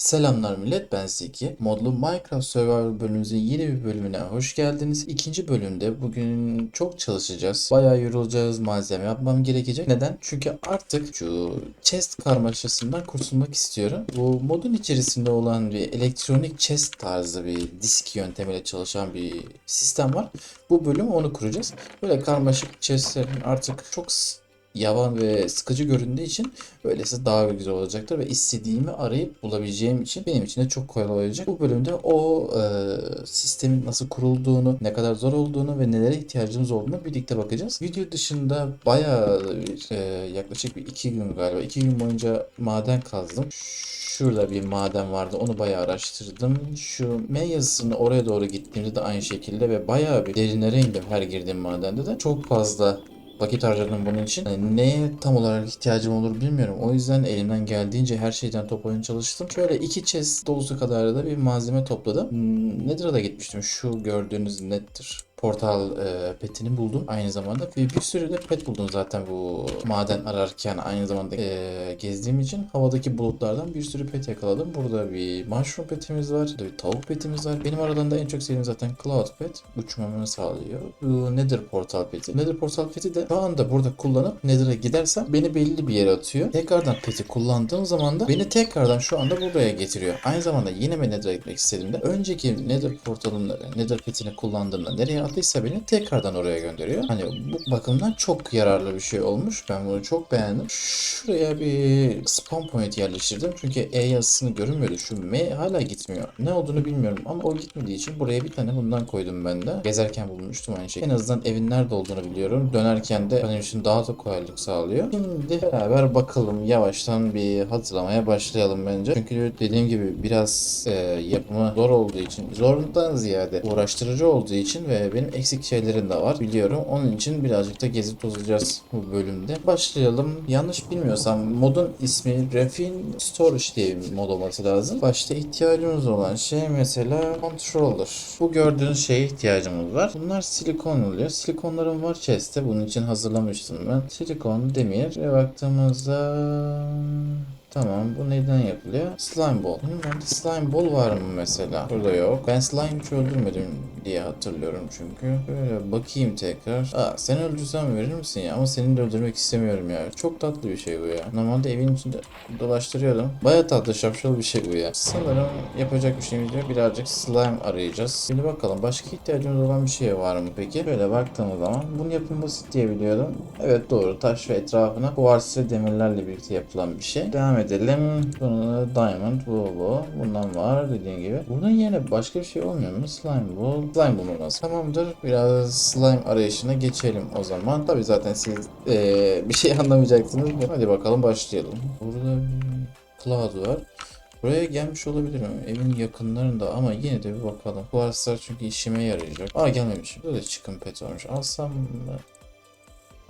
Selamlar millet ben Zeki. Modlu Minecraft Survival bölümümüzün yeni bir bölümüne hoş geldiniz. İkinci bölümde bugün çok çalışacağız. Bayağı yorulacağız, malzeme yapmam gerekecek. Neden? Çünkü artık şu chest karmaşasından kurtulmak istiyorum. Bu modun içerisinde olan bir elektronik chest tarzı bir disk yöntemiyle çalışan bir sistem var. Bu bölüm onu kuracağız. Böyle karmaşık chestlerin artık çok yavan ve sıkıcı göründüğü için Böylesi daha güzel olacaktır ve istediğimi arayıp bulabileceğim için benim için de çok kolay olacak. Bu bölümde o e, sistemin nasıl kurulduğunu, ne kadar zor olduğunu ve nelere ihtiyacımız olduğunu birlikte bakacağız. Video dışında bayağı e, yaklaşık bir iki gün galiba, iki gün boyunca maden kazdım. Şurada bir maden vardı. Onu bayağı araştırdım. Şu M yazısını oraya doğru gittiğimde de aynı şekilde ve bayağı bir derinlere indim her girdiğim madende de. Çok fazla vakit harcadım bunun için. Yani neye tam olarak ihtiyacım olur bilmiyorum. O yüzden elimden geldiğince her şeyden toplamaya çalıştım. Şöyle iki chest dolusu kadar da bir malzeme topladım. Hmm, Nether'a da gitmiştim. Şu gördüğünüz nettir. Portal e, petini buldum aynı zamanda ve bir sürü de pet buldum zaten bu maden ararken aynı zamanda e, gezdiğim için havadaki bulutlardan bir sürü pet yakaladım. Burada bir mushroom petimiz var, burada bir tavuk petimiz var. Benim aradan da en çok sevdiğim zaten cloud pet uçmamı sağlıyor. Bu nether portal peti. Nether portal peti de şu anda burada kullanıp nether'a gidersem beni belli bir yere atıyor. Tekrardan peti kullandığım zaman da beni tekrardan şu anda buraya getiriyor. Aynı zamanda yine mi nether'a gitmek istediğimde önceki nether portalında nether petini kullandığımda nereye attıysa beni tekrardan oraya gönderiyor. Hani bu bakımdan çok yararlı bir şey olmuş. Ben bunu çok beğendim. Şuraya bir spawn point yerleştirdim. Çünkü E yazısını görünmüyordu. Şu M hala gitmiyor. Ne olduğunu bilmiyorum ama o gitmediği için buraya bir tane bundan koydum ben de. Gezerken bulmuştum aynı şey. En azından evin nerede olduğunu biliyorum. Dönerken de benim için daha da kolaylık sağlıyor. Şimdi beraber bakalım. Yavaştan bir hatırlamaya başlayalım bence. Çünkü dediğim gibi biraz e, yapımı zor olduğu için, zorundan ziyade uğraştırıcı olduğu için ve benim eksik şeylerim de var biliyorum. Onun için birazcık da gezip tozacağız bu bölümde. Başlayalım. Yanlış bilmiyorsam modun ismi Refine Storage diye bir mod olması lazım. Başta ihtiyacımız olan şey mesela controller. Bu gördüğünüz şeye ihtiyacımız var. Bunlar silikon oluyor. Silikonlarım var chest'te. Bunun için hazırlamıştım ben. Silikon, demir ve baktığımızda Tamam bu neyden yapılıyor? Slime ball. Bende slime ball var mı mesela? Burada yok. Ben slime hiç öldürmedim diye hatırlıyorum çünkü. Böyle bakayım tekrar. Aa sen öldürsen verir misin ya? Ama seni de öldürmek istemiyorum ya. Çok tatlı bir şey bu ya. Normalde evin içinde dolaştırıyordum. Baya tatlı şapşal bir şey bu ya. Sanırım yapacak bir şeyimiz yok. Birazcık slime arayacağız. Şimdi bakalım başka ihtiyacımız olan bir şey var mı peki? Böyle baktığımız zaman bunun yapımı basit diye biliyordum. Evet doğru. Taş ve etrafına kuvars ve demirlerle birlikte yapılan bir şey. Devam edelim. Bunu diamond bu bu. Bundan var dediğim gibi. Bunun yerine başka bir şey olmuyor mu? Slime ball. Slime ball olmaz. Tamamdır. Biraz slime arayışına geçelim o zaman. Tabi zaten siz eee, bir şey anlamayacaksınız. Hadi bakalım başlayalım. Burada bir cloud var. Buraya gelmiş olabilirim evin yakınlarında ama yine de bir bakalım. Bu araçlar çünkü işime yarayacak. Aa gelmemiş. Burada da çıkın pet olmuş. Alsam mı?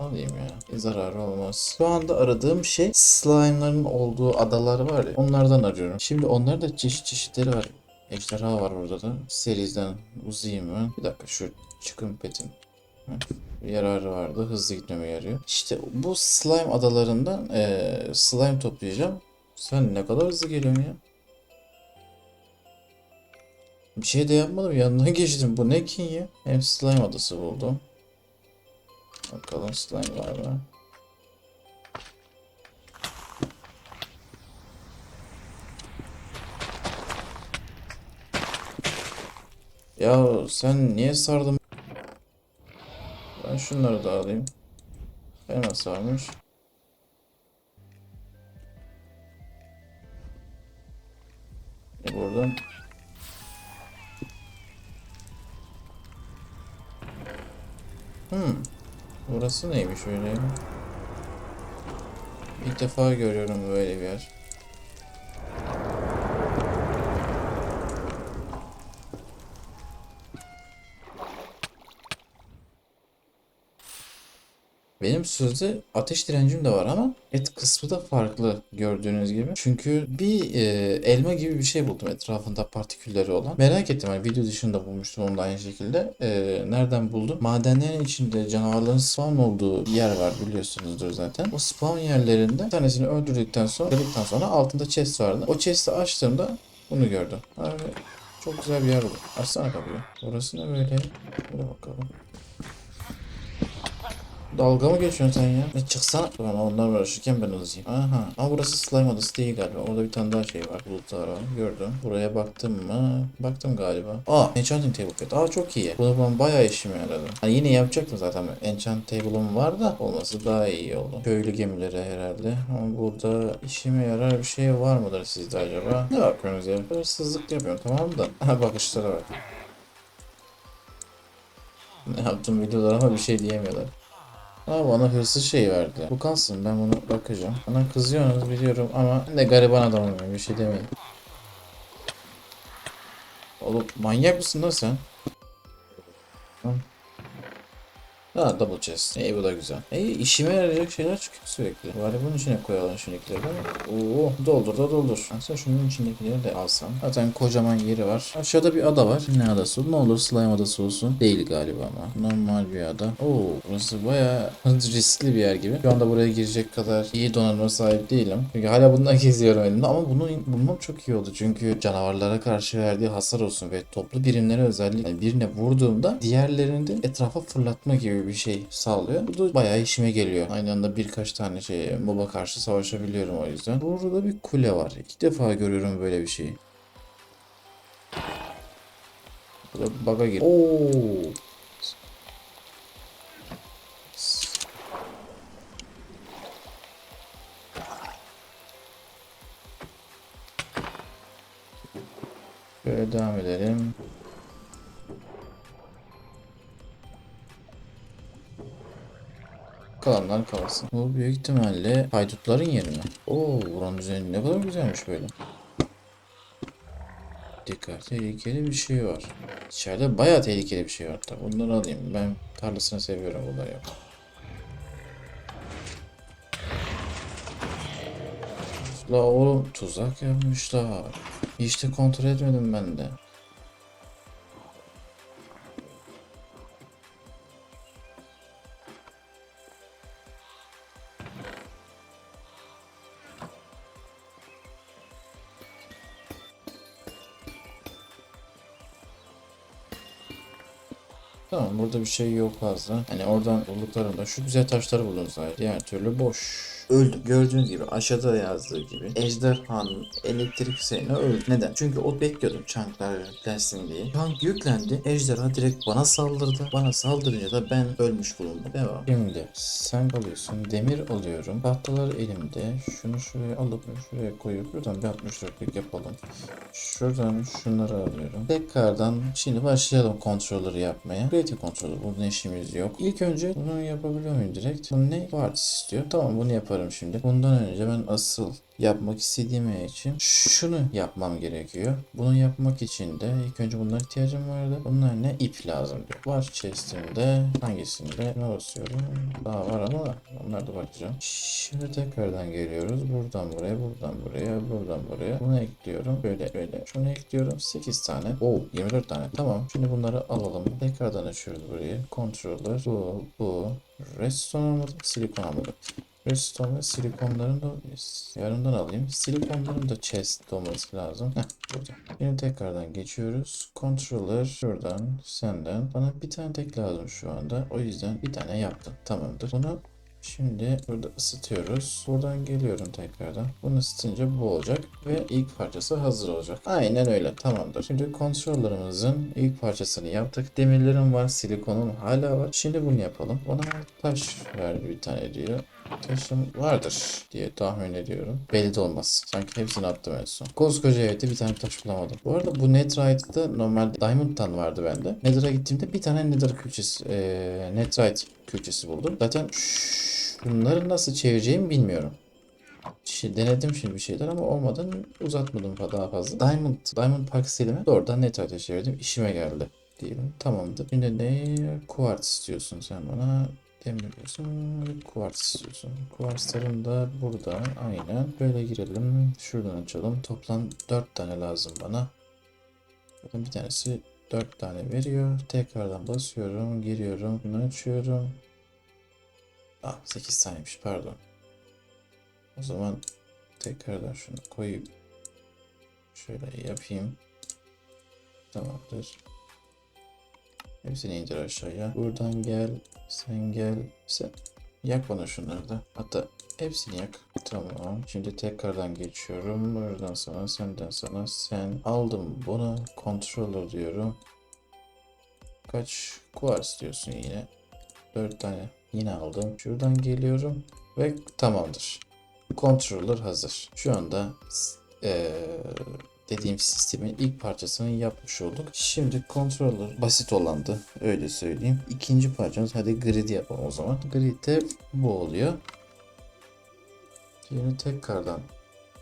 Alayım ya. Bir zararı olmaz. Şu anda aradığım şey slime'ların olduğu adalar var ya. Onlardan arıyorum. Şimdi onların da çeşit çeşitleri var. Ejderha var burada da. Serizden uzayayım mı? Bir dakika şu çıkın bir yararı vardı. Hızlı gitmeme yarıyor. İşte bu slime adalarından eee, slime toplayacağım. Sen ne kadar hızlı geliyorsun ya? Bir şey de yapmadım. Yanından geçtim. Bu ne ki ya? Hem slime adası buldum. Bakalım slime var mı? Ya sen niye sardın? Ben şunları da alayım. Hemen sarmış. E buradan Hmm. Burası neymiş öyle? İlk defa görüyorum böyle bir yer. Benim sözde ateş direncim de var ama et kısmı da farklı gördüğünüz gibi. Çünkü bir e, elma gibi bir şey buldum etrafında partikülleri olan. Merak ettim hani video dışında bulmuştum onu da aynı şekilde. E, nereden buldum? Madenlerin içinde canavarların spawn olduğu bir yer var biliyorsunuzdur zaten. O spawn yerlerinde bir tanesini öldürdükten sonra kırdıktan sonra altında chest vardı. O chest'i açtığımda bunu gördüm. Abi çok güzel bir yer bu. Açsana kapıyı. Burası ne böyle? Böyle bakalım. Dalga mı geçiyorsun sen ya? Ne çıksana. Bana onlar uğraşırken ben uzayayım. Aha. Ama burası slime odası değil galiba. Orada bir tane daha şey var. Bulutlar var. Gördüm. Buraya baktım mı? Baktım galiba. Aa. Enchanting table pet. Aa çok iyi. Bunu ben bayağı işime yaradı. Hani yine yapacaktım zaten. Enchant table'ım var da olması daha iyi oldu. Köylü gemileri herhalde. Ama burada işime yarar bir şey var mıdır sizde acaba? Ne bakıyorsunuz ya? Hırsızlık yapıyorum tamam da. Aha bakışlara bak. Ne yaptım videolar ama bir şey diyemiyorlar. Aa bana hırsız şey verdi. Bu kalsın ben bunu bakacağım. Bana kızıyorsunuz biliyorum ama ben de gariban adamım bir şey demeyin. Oğlum manyak mısın lan sen? Ha double chest. İyi bu da güzel. İyi işime yarayacak şeyler çıkıyor sürekli. Bari bunun içine koyalım şundakileri değil mi? Oo doldur da doldur. Aslında şunun içindekileri de alsam. Zaten kocaman yeri var. Aşağıda bir ada var. Ne adası? Ne olur slime adası olsun. Değil galiba ama. Normal bir ada. Oo burası bayağı riskli bir yer gibi. Şu anda buraya girecek kadar iyi donanıma sahip değilim. Çünkü hala bundan geziyorum elimde ama bunu bulmam çok iyi oldu. Çünkü canavarlara karşı verdiği hasar olsun ve toplu birimlere özellikle yani birine vurduğumda diğerlerini de etrafa fırlatma gibi bir şey sağlıyor. Bu da bayağı işime geliyor. Aynı anda birkaç tane şey moba karşı savaşabiliyorum o yüzden. Burada bir kule var. İlk defa görüyorum böyle bir şeyi. Burada bug'a gir. Oo. Böyle devam edelim. Kalanlar kalsın. Bu büyük ihtimalle haydutların yeri mi? Oo buranın üzerinde ne kadar güzelmiş böyle. Dikkat tehlikeli bir şey var. İçeride bayağı tehlikeli bir şey var. Tabii bunları alayım. Ben tarlasını seviyorum bunları yap. La oğlum tuzak yapmışlar. Hiç de kontrol etmedim ben de. Burada bir şey yok fazla. Hani oradan bulduklarımda şu güzel taşları zaten. Diğer türlü boş. Öldü. Gördüğünüz gibi aşağıda yazdığı gibi Ejderhanın elektrik hüseyine öldü. Neden? Çünkü o bekliyordum çanklar yüklensin diye. Çank yüklendi. Ejderha direkt bana saldırdı. Bana saldırınca da ben ölmüş bulundum. Devam. Şimdi sen alıyorsun. Demir alıyorum. Tahtalar elimde. Şunu şuraya alıp şuraya koyup buradan bir 64'lük yapalım. Şuradan şunları alıyorum. Tekrardan şimdi başlayalım kontrolleri yapmaya. Creative controller. Bunun işimiz yok. İlk önce bunu yapabiliyor muyum direkt? Bu ne? Parts istiyor. Tamam bunu yaparım şimdi. Bundan önce ben asıl yapmak istediğim için şunu yapmam gerekiyor. Bunu yapmak için de ilk önce bunlara ihtiyacım vardı. Bunlar ne? İp lazım diyor. Var chest'imde. Hangisinde? Ne basıyorum? Daha var ama onlara da bakacağım. Şimdi tekrardan geliyoruz. Buradan buraya, buradan buraya, buradan buraya. Bunu ekliyorum. Böyle böyle. Şunu ekliyorum. 8 tane. Oo 24 tane. Tamam. Şimdi bunları alalım. Tekrardan açıyoruz burayı. Controller. Bu, bu. Redstone almadım. Silikon almadım. Redstone ve silikonların da yarımdan alayım. Silikonların da chest olması lazım. Heh, burada. Şimdi tekrardan geçiyoruz. Controller şuradan senden. Bana bir tane tek lazım şu anda. O yüzden bir tane yaptım. Tamamdır. Bunu Şimdi burada ısıtıyoruz. Buradan geliyorum tekrardan. Bunu ısıtınca bu olacak ve ilk parçası hazır olacak. Aynen öyle. Tamamdır. Şimdi kontrollerimizin ilk parçasını yaptık. Demirlerim var, silikonum hala var. Şimdi bunu yapalım. Bana taş ver bir tane diyor. Taşım vardır diye tahmin ediyorum. Belli de olmaz. Sanki hepsini attım en son. Koskoca evde bir tane taş bulamadım. Bu arada bu Netherite'da normalde Diamond'dan vardı bende. Nether'a gittiğimde bir tane Nether külçesi, e, Netherite külçesi buldum. Zaten bunları nasıl çevireceğimi bilmiyorum. Şey, denedim şimdi bir şeyler ama olmadan uzatmadım daha fazla. Diamond, Diamond Park stilimi doğrudan Netherite'e çevirdim. İşime geldi diyelim. Tamamdır. Şimdi ne? Quartz istiyorsun sen bana. Demir ve kuvars istiyorsun. Kuvarsların da burada aynen. Böyle girelim. Şuradan açalım. Toplam 4 tane lazım bana. Bir tanesi 4 tane veriyor. Tekrardan basıyorum. Giriyorum. Bunu açıyorum. Ah 8 taneymiş pardon. O zaman tekrardan şunu koyup şöyle yapayım. Tamamdır. Hepsini indir aşağıya. Buradan gel. Sen gel. Sen yak bana şunları da. Hatta hepsini yak. Tamam. Şimdi tekrardan geçiyorum. Buradan sana, senden sana, sen. Aldım bunu. Controller diyorum. Kaç kuvars diyorsun yine. 4 tane yine aldım. Şuradan geliyorum ve tamamdır. Controller hazır. Şu anda eee, dediğim sistemin ilk parçasını yapmış olduk. Şimdi controller basit olandı. Öyle söyleyeyim. İkinci parçamız hadi grid yapalım o zaman. Grid de bu oluyor. Şimdi tekrardan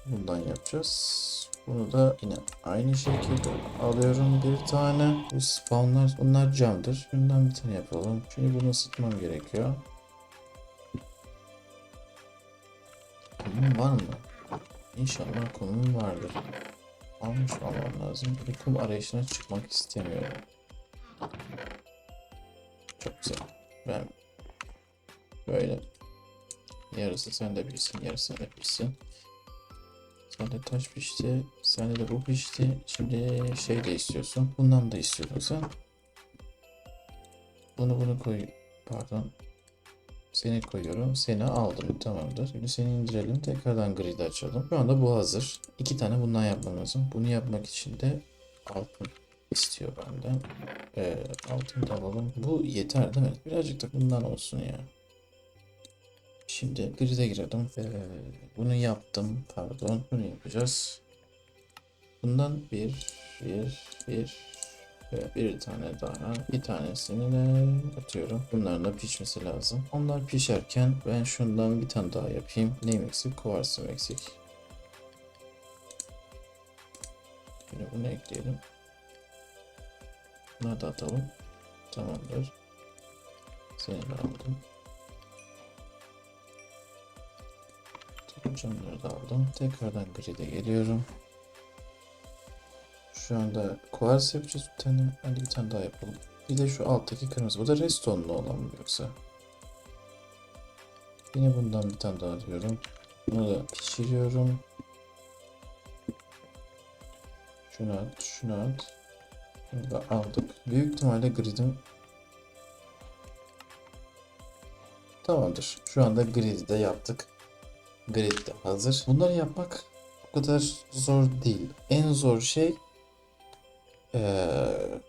bundan yapacağız. Bunu da yine aynı şekilde alıyorum bir tane. Bu spawnlar bunlar camdır. Şundan bir tane yapalım. Şimdi bunu ısıtmam gerekiyor. Kumum var mı? İnşallah kumum vardır. Almış olmam lazım. Bir kum arayışına çıkmak istemiyorum. Çok güzel. Ben böyle yarısı sen de bilsin, yarısı sen de bilsin. Sen de taş pişti, sen de bu pişti. Şimdi şey de istiyorsun. Bundan da istiyorsun sen. Bunu bunu koy. Pardon. Seni koyuyorum. Seni aldım. Tamamdır. Şimdi seni indirelim. Tekrardan grid açalım. Şu anda bu hazır. İki tane bundan yapmam lazım. Bunu yapmak için de altın istiyor benden. Ee, altın da alalım. Bu yeter değil mi? Birazcık da bundan olsun ya. Şimdi grid'e girelim. Ee, bunu yaptım. Pardon. Bunu yapacağız. Bundan bir, bir, bir ve bir tane daha. Bir tanesini de atıyorum. Bunların da pişmesi lazım. Onlar pişerken ben şundan bir tane daha yapayım. Neyim eksik? Kuvarsım eksik. Şimdi bunu ekleyelim. Buna da atalım. Tamamdır. Seni de aldım. Camları da aldım. Tekrardan grid'e geliyorum. Şu anda kuvars yapacağız bir tane. Hadi bir tane daha yapalım. Bir de şu alttaki kırmızı. Bu da restonlu olan mı yoksa? Yine bundan bir tane daha diyorum. Bunu da pişiriyorum. Şunu at, şunu at. Bunu da aldık. Büyük ihtimalle grid'im Tamamdır. Şu anda grid'i de yaptık. Grid de hazır. Bunları yapmak o kadar zor değil. En zor şey eee,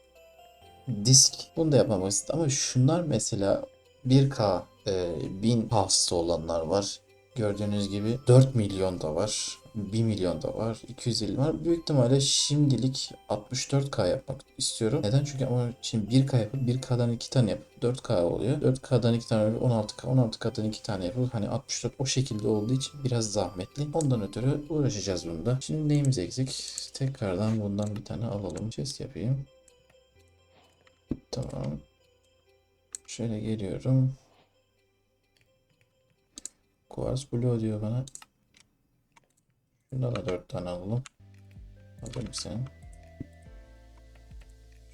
disk. Bunu da yapmak basit ama şunlar mesela 1K e, 1000 hasta olanlar var. Gördüğünüz gibi 4 milyon da var. 1 milyon da var. 250 var. Büyük ihtimalle şimdilik 64K yapmak istiyorum. Neden? Çünkü ama şimdi 1K yapıp 1K'dan 2 tane yapıp 4K oluyor. 4K'dan 2 tane yapıp 16K, 16K'dan 2 tane yapıp hani 64 o şekilde olduğu için biraz zahmetli. Ondan ötürü uğraşacağız bunda. Şimdi neyimiz eksik? Tekrardan bundan bir tane alalım. Chest yapayım. Tamam. Şöyle geliyorum. Quartz Blue diyor bana. Şundan da 4 tane alalım. Alır mısın?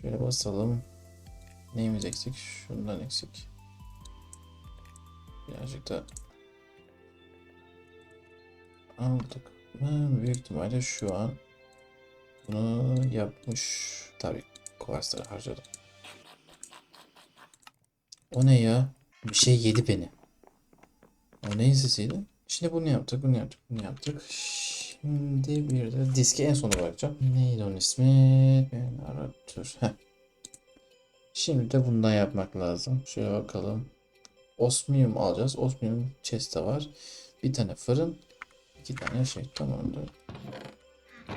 Şöyle basalım. Neyimiz eksik? Şundan eksik. Birazcık da aldık. Ben büyük ihtimalle şu an bunu yapmış. Tabii kuvarsları harcadım. O ne ya? Bir şey yedi beni. O neyin sesiydi? Şimdi bunu yaptık, bunu yaptık, bunu yaptık. Şimdi bir de diski en sona bırakacağım. Neydi onun ismi? Generatör. Heh. Şimdi de bundan yapmak lazım. Şöyle bakalım. Osmium alacağız. Osmium chest'te var. Bir tane fırın. iki tane şey. Tamamdır.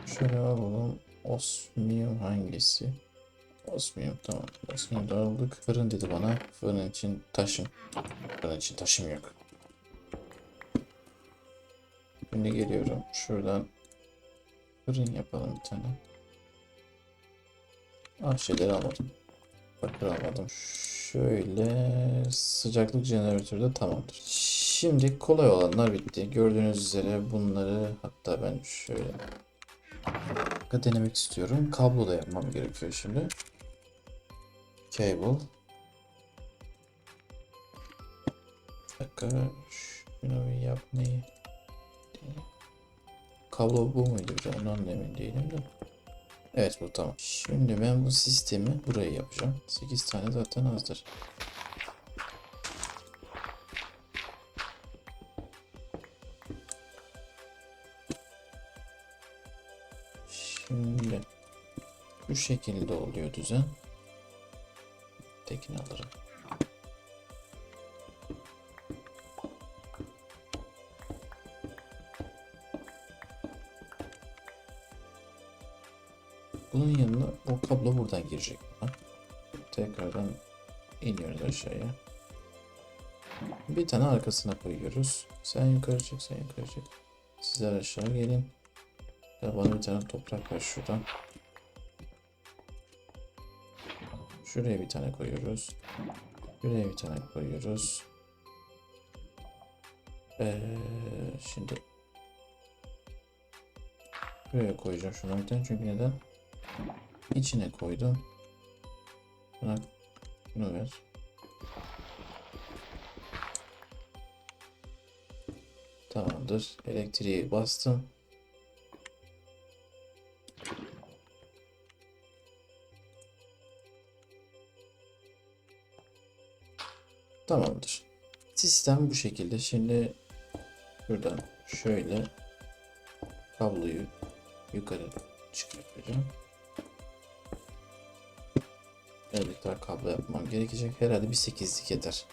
Şöyle alalım. Osmium hangisi? Osmium tamam. Osmium da aldık. Fırın dedi bana. Fırın için taşım. Fırın için taşım yok. Şimdi geliyorum. Şuradan fırın yapalım bir tane. Ah şeyleri almadım. Bakır almadım. Şöyle sıcaklık jeneratörü de tamamdır. Şimdi kolay olanlar bitti. Gördüğünüz üzere bunları hatta ben şöyle denemek istiyorum. Kablo da yapmam gerekiyor şimdi. Cable. Bir dakika. Şunu bir yapmayı. Kablo bu muydu? Ondan da emin değilim de. Evet bu tamam. Şimdi ben bu sistemi buraya yapacağım. 8 tane zaten azdır. Şimdi bu şekilde oluyor düzen. Tekini alırım. Kablo buradan girecek. buna. Tekrardan iniyoruz aşağıya. Bir tane arkasına koyuyoruz. Sen yukarı çık, sen yukarı çık. Sizler aşağı gelin. Ya bana bir tane toprak ver şuradan. Şuraya bir tane koyuyoruz. Şuraya bir tane koyuyoruz. Ee, şimdi buraya koyacağım şunu bir çünkü neden? İçine koydum. Buna bunu ver. Tamamdır. Elektriği bastım. Tamamdır. Sistem bu şekilde. Şimdi şuradan şöyle kabloyu yukarı çıkartacağım. Daha kablo yapmam gerekecek. Herhalde bir 8'lik yeter.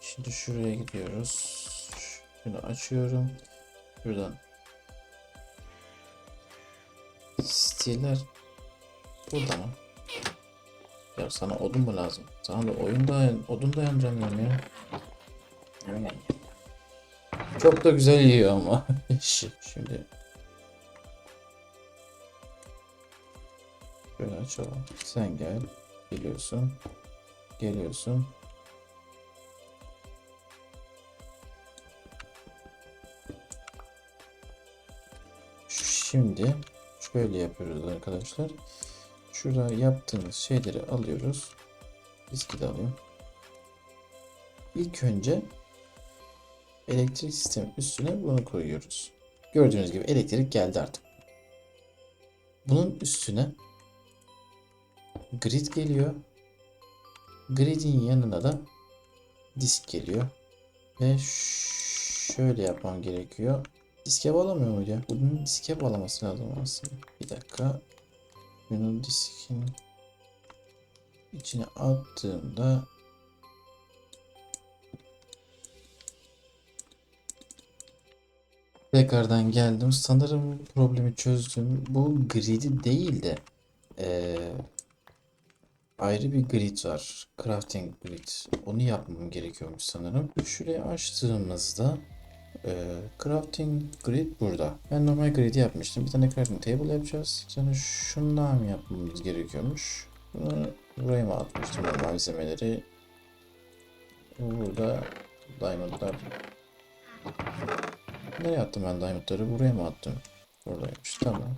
Şimdi şuraya gidiyoruz. Şunu açıyorum. Şuradan stiller burada mı? Ya sana odun mu lazım? Sana da oyun dayan, odun dayanacağım ya. Aynen. Çok da güzel yiyor ama. Şimdi Şöyle açalım. Sen gel. Geliyorsun. Geliyorsun. Şimdi şöyle yapıyoruz arkadaşlar. Şurada yaptığımız şeyleri alıyoruz. Diski de alayım. İlk önce elektrik sistemi üstüne bunu koyuyoruz. Gördüğünüz gibi elektrik geldi artık. Bunun üstüne grid geliyor. Grid'in yanına da disk geliyor. Ve şöyle yapmam gerekiyor. Diske bağlamıyor muydu ya? Bunun diske bağlaması lazım aslında. Bir dakika. Bunu diskin içine attığımda Tekrardan geldim. Sanırım problemi çözdüm. Bu grid'i değil de eee, ayrı bir grid var. Crafting grid. Onu yapmam gerekiyormuş sanırım. Şurayı açtığımızda eee, crafting grid burada. Ben normal grid'i yapmıştım. Bir tane crafting table yapacağız. Sonra şundan mı yapmamız gerekiyormuş? Bunu buraya mı atmıştım malzemeleri? Burada diamondlar Nereye attım ben diamondları? Buraya mı attım? Buradaymış. Tamam.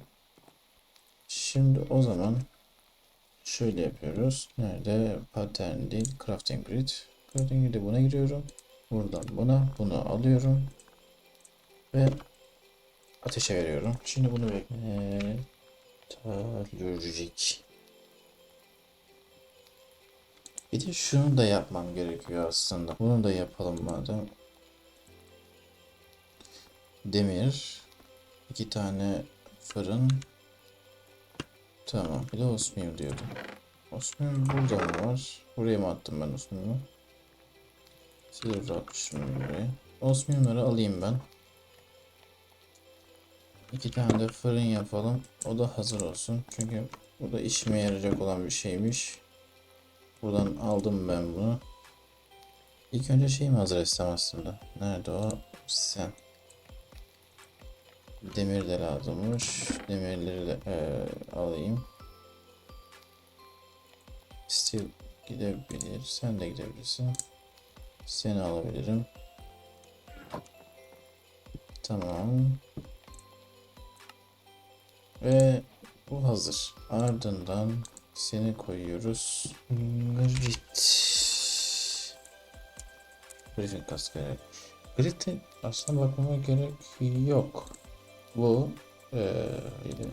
Şimdi o zaman şöyle yapıyoruz. Nerede? Pattern değil. Crafting grid. Crafting grid'e buna giriyorum. Buradan buna. Bunu alıyorum. Ve ateşe veriyorum. Şimdi bunu bekle. Metalürjik. Bir de şunu da yapmam gerekiyor aslında. Bunu da yapalım madem. Demir. iki tane fırın. Tamam. Bir de osmium diyordum. Osmium burada mı var? Buraya mı attım ben osmium'u? Silver atmışım buraya. Osmium'ları alayım ben. İki tane de fırın yapalım. O da hazır olsun. Çünkü bu da işime yarayacak olan bir şeymiş. Buradan aldım ben bunu. İlk önce şey mi hazır etsem aslında? Nerede o? Sen. Demir de lazımmış. Demirleri de eee, alayım. Steel gidebilir. Sen de gidebilirsin. Seni alabilirim. Tamam. Ve bu hazır. Ardından seni koyuyoruz. Grit. Grit'in kaskı. Grit'in aslında bakmama gerek yok. Bu yine-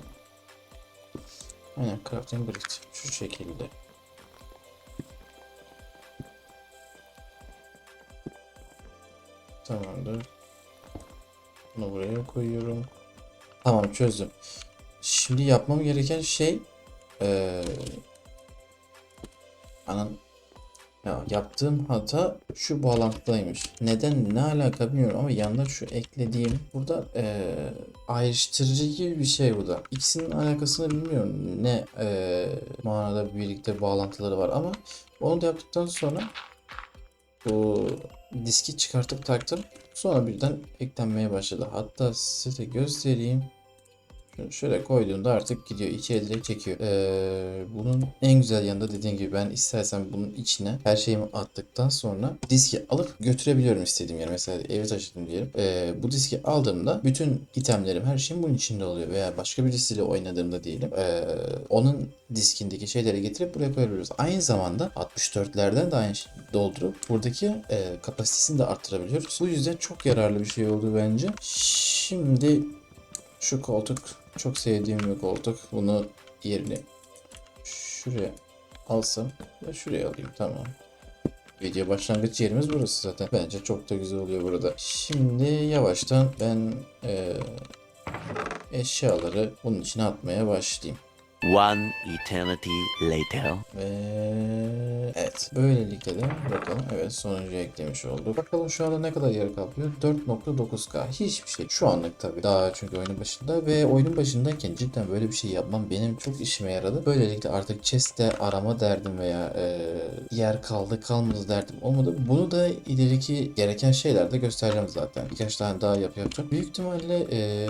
Aynen crafting grid. Şu şekilde. Tamamdır. Bunu buraya koyuyorum. Tamam çözdüm. Şimdi yapmam gereken şey eee anan ya yaptığım hata şu bağlantıdaymış. Neden ne alaka bilmiyorum ama yanında şu eklediğim burada eee ayrıştırıcı gibi bir şey bu da. İkisinin alakasını bilmiyorum. Ne eee manada birlikte bağlantıları var ama onu da yaptıktan sonra bu diski çıkartıp taktım. Sonra birden eklenmeye başladı. Hatta size de göstereyim. Şöyle koyduğumda artık gidiyor. içeri direkt çekiyor. Ee, bunun en güzel yanı da dediğim gibi ben istersen bunun içine her şeyimi attıktan sonra diski alıp götürebiliyorum istediğim yere. Mesela evi taşıdım diyelim. Ee, bu diski aldığımda bütün itemlerim her şeyim bunun içinde oluyor. Veya başka birisiyle oynadığımda diyelim. ee, onun diskindeki şeyleri getirip buraya koyabiliyoruz. Aynı zamanda 64'lerden de aynı şeyi doldurup buradaki ee, kapasitesini de arttırabiliyoruz. Bu yüzden çok yararlı bir şey oldu bence. Şimdi şu koltuk çok sevdiğim bir koltuk. Bunu yerini şuraya alsam ve şuraya alayım tamam. Video başlangıç yerimiz burası zaten. Bence çok da güzel oluyor burada. Şimdi yavaştan ben eee, eşyaları bunun içine atmaya başlayayım. One eternity later. Ve evet böylelikle de bakalım evet sonuncu eklemiş olduk. Bakalım şu anda ne kadar yer kaplıyor? 4.9K hiçbir şey. Şu anlık tabii. Daha çünkü oyunun başında ve oyunun başındayken cidden böyle bir şey yapmam benim çok işime yaradı. Böylelikle artık chest'te arama derdim veya e, yer kaldı kalmadı derdim olmadı. Bunu da ileriki gereken şeylerde göstereceğim zaten. Birkaç tane daha yapı yapacağım. Büyük ihtimalle e,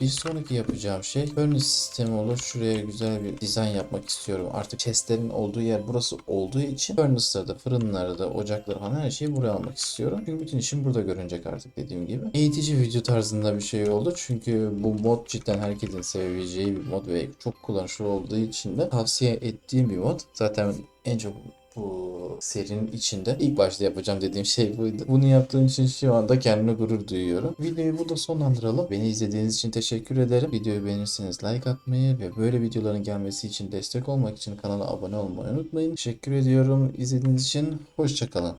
bir sonraki yapacağım şey furnace sistemi olur. Şuraya güzel bir dizayn yapmak istiyorum. Artık chestlerin olduğu yer burası olduğu için furnace'ları da fırınları da ocakları falan her şeyi buraya almak istiyorum. Çünkü bütün işim burada görünecek artık dediğim gibi. Eğitici video tarzında bir şey oldu. Çünkü bu mod cidden herkesin sevebileceği bir mod ve çok kullanışlı olduğu için de tavsiye ettiğim bir mod. Zaten en çok bu serinin içinde ilk başta yapacağım dediğim şey buydu. Bunu yaptığım için şu anda kendime gurur duyuyorum. Videoyu burada sonlandıralım. Beni izlediğiniz için teşekkür ederim. Videoyu beğenirseniz like atmayı ve böyle videoların gelmesi için destek olmak için kanala abone olmayı unutmayın. Teşekkür ediyorum izlediğiniz için. Hoşçakalın.